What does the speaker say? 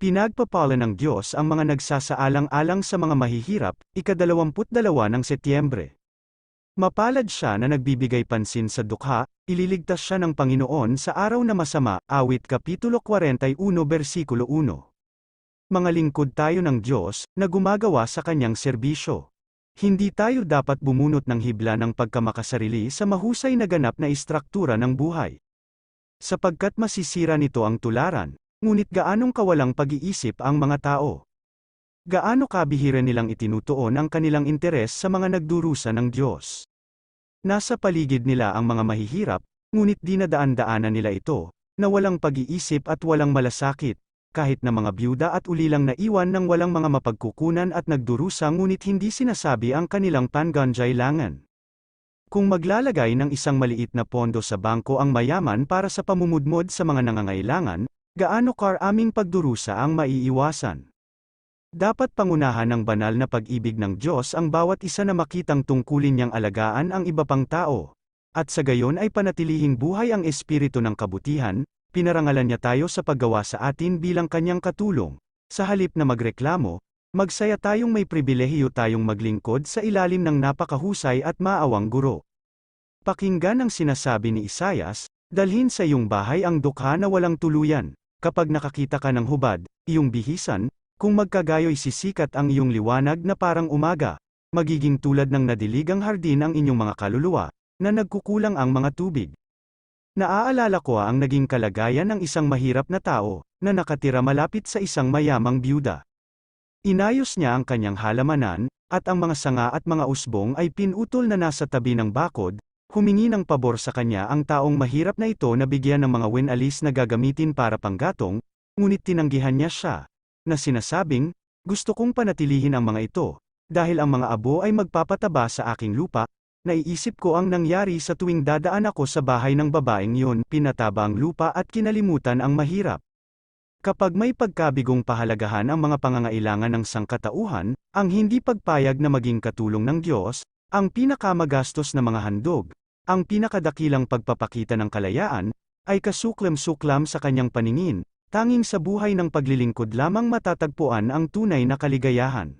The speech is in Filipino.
Pinagpapala ng Diyos ang mga nagsasaalang-alang sa mga mahihirap, ikadalawamput-dalawa ng Setyembre. Mapalad siya na nagbibigay pansin sa dukha, ililigtas siya ng Panginoon sa araw na masama, awit Kapitulo 41 versikulo 1. Mga lingkod tayo ng Diyos, na gumagawa sa kanyang serbisyo. Hindi tayo dapat bumunot ng hibla ng pagkamakasarili sa mahusay na ganap na istruktura ng buhay. Sapagkat masisira nito ang tularan, ngunit gaanong kawalang pag-iisip ang mga tao. Gaano kabihira nilang itinutuon ang kanilang interes sa mga nagdurusa ng Diyos. Nasa paligid nila ang mga mahihirap, ngunit dinadaan-daanan nila ito, na walang pag-iisip at walang malasakit, kahit na mga byuda at ulilang naiwan ng walang mga mapagkukunan at nagdurusa ngunit hindi sinasabi ang kanilang panganjailangan. Kung maglalagay ng isang maliit na pondo sa bangko ang mayaman para sa pamumudmod sa mga nangangailangan, gaano karaming pagdurusa ang maiiwasan. Dapat pangunahan ng banal na pag-ibig ng Diyos ang bawat isa na makitang tungkulin niyang alagaan ang iba pang tao. At sa gayon ay panatilihing buhay ang espiritu ng kabutihan, pinarangalan niya tayo sa paggawa sa atin bilang kanyang katulong. Sa halip na magreklamo, magsaya tayong may pribilehiyo tayong maglingkod sa ilalim ng napakahusay at maawang guro. Pakinggan ang sinasabi ni Isayas, dalhin sa iyong bahay ang dukha na walang tuluyan. Kapag nakakita ka ng hubad, iyong bihisan, kung magkagayo'y sisikat ang iyong liwanag na parang umaga, magiging tulad ng nadiligang hardin ang inyong mga kaluluwa, na nagkukulang ang mga tubig. Naaalala ko ang naging kalagayan ng isang mahirap na tao, na nakatira malapit sa isang mayamang byuda. Inayos niya ang kanyang halamanan, at ang mga sanga at mga usbong ay pinutol na nasa tabi ng bakod, humingi ng pabor sa kanya ang taong mahirap na ito na bigyan ng mga winalis na gagamitin para panggatong, ngunit tinanggihan niya siya, na sinasabing, gusto kong panatilihin ang mga ito, dahil ang mga abo ay magpapataba sa aking lupa, naiisip ko ang nangyari sa tuwing dadaan ako sa bahay ng babaeng yun, pinataba ang lupa at kinalimutan ang mahirap. Kapag may pagkabigong pahalagahan ang mga pangangailangan ng sangkatauhan, ang hindi pagpayag na maging katulong ng Diyos, ang pinakamagastos na mga handog, ang pinakadakilang pagpapakita ng kalayaan, ay kasuklam-suklam sa kanyang paningin, Tanging sa buhay ng paglilingkod lamang matatagpuan ang tunay na kaligayahan.